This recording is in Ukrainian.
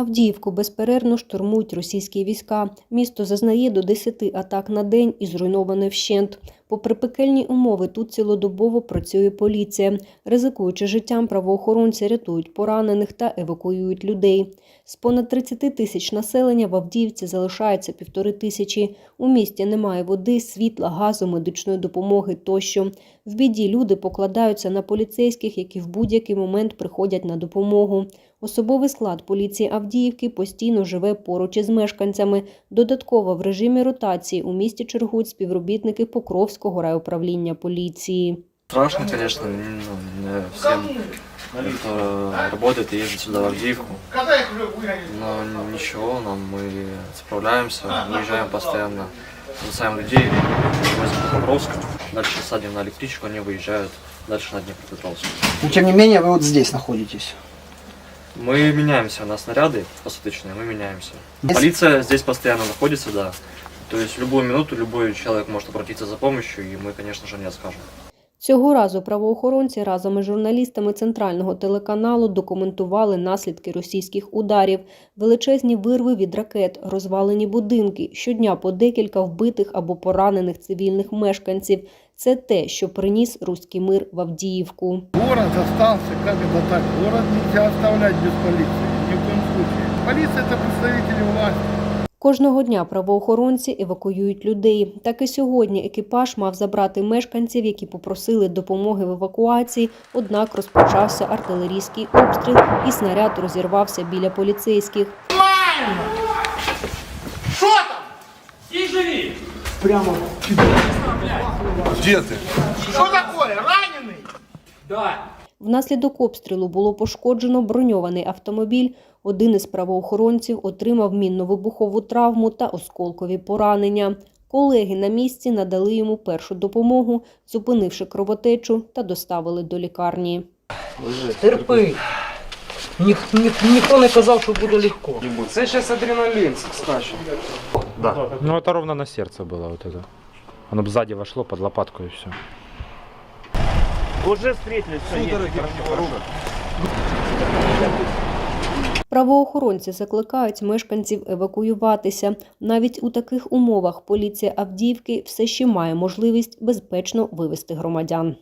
Авдіївку безперервно штурмують російські війська. Місто зазнає до 10 атак на день і зруйноване вщент. Попри пекельні умови, тут цілодобово працює поліція. Ризикуючи життям, правоохоронці рятують поранених та евакуюють людей. З понад 30 тисяч населення в Авдіївці залишається півтори тисячі. У місті немає води, світла, газу, медичної допомоги тощо. В біді люди покладаються на поліцейських, які в будь-який момент приходять на допомогу. Особовий склад поліції Авдіївки постійно живе поруч із мешканцями. Додатково в режимі ротації у місті чергують співробітники Покровського райуправління поліції. Страшно, конечно, ну, не всем, кто работает и ездит сюда в Авдеевку. Но ничего, нам мы справляемся, выезжаем постоянно, спасаем людей, возим до Покровска, дальше садим на электричку, они выезжают дальше на Днепропетровск. Но тем не менее вы вот здесь находитесь. Мы меняемся на снаряды посадочные, мы меняемся. Здесь- Полиция здесь постоянно находится, да. То есть в любую минуту любой человек может обратиться за помощью, и мы, конечно же, не откажем. Цього разу правоохоронці разом із журналістами центрального телеканалу документували наслідки російських ударів, величезні вирви від ракет, розвалені будинки, щодня по декілька вбитих або поранених цивільних мешканців. це те, що приніс руський мир в Авдіївку. Город остался, как это так? Город нельзя оставлять без полиции, ни в коем случае. Полиция это представители власти. Кожного дня правоохоронці евакуюють людей. Так і сьогодні екіпаж мав забрати мешканців, які попросили допомоги в евакуації. Однак розпочався артилерійський обстріл, і снаряд розірвався біля поліцейських. Где ты? Что такое? Раненый? Внаслідок обстрілу було пошкоджено броньований автомобіль. Один із правоохоронців отримав мінно-вибухову травму та осколкові поранення. Колеги на місці надали йому першу допомогу, зупинивши кровотечу та доставили до лікарні. Терпи. Ніх, ніх, ніхто не казав, що буде легко. Це зараз адреналин скаче. Ну, это ровно на сердце было вот это. Оно бы сзади вошло под лопатку и все. Уже встретились, все есть. Правоохоронці закликають мешканців евакуюватися. Навіть у таких умовах поліція Авдіївки все ще має можливість безпечно вивезти громадян.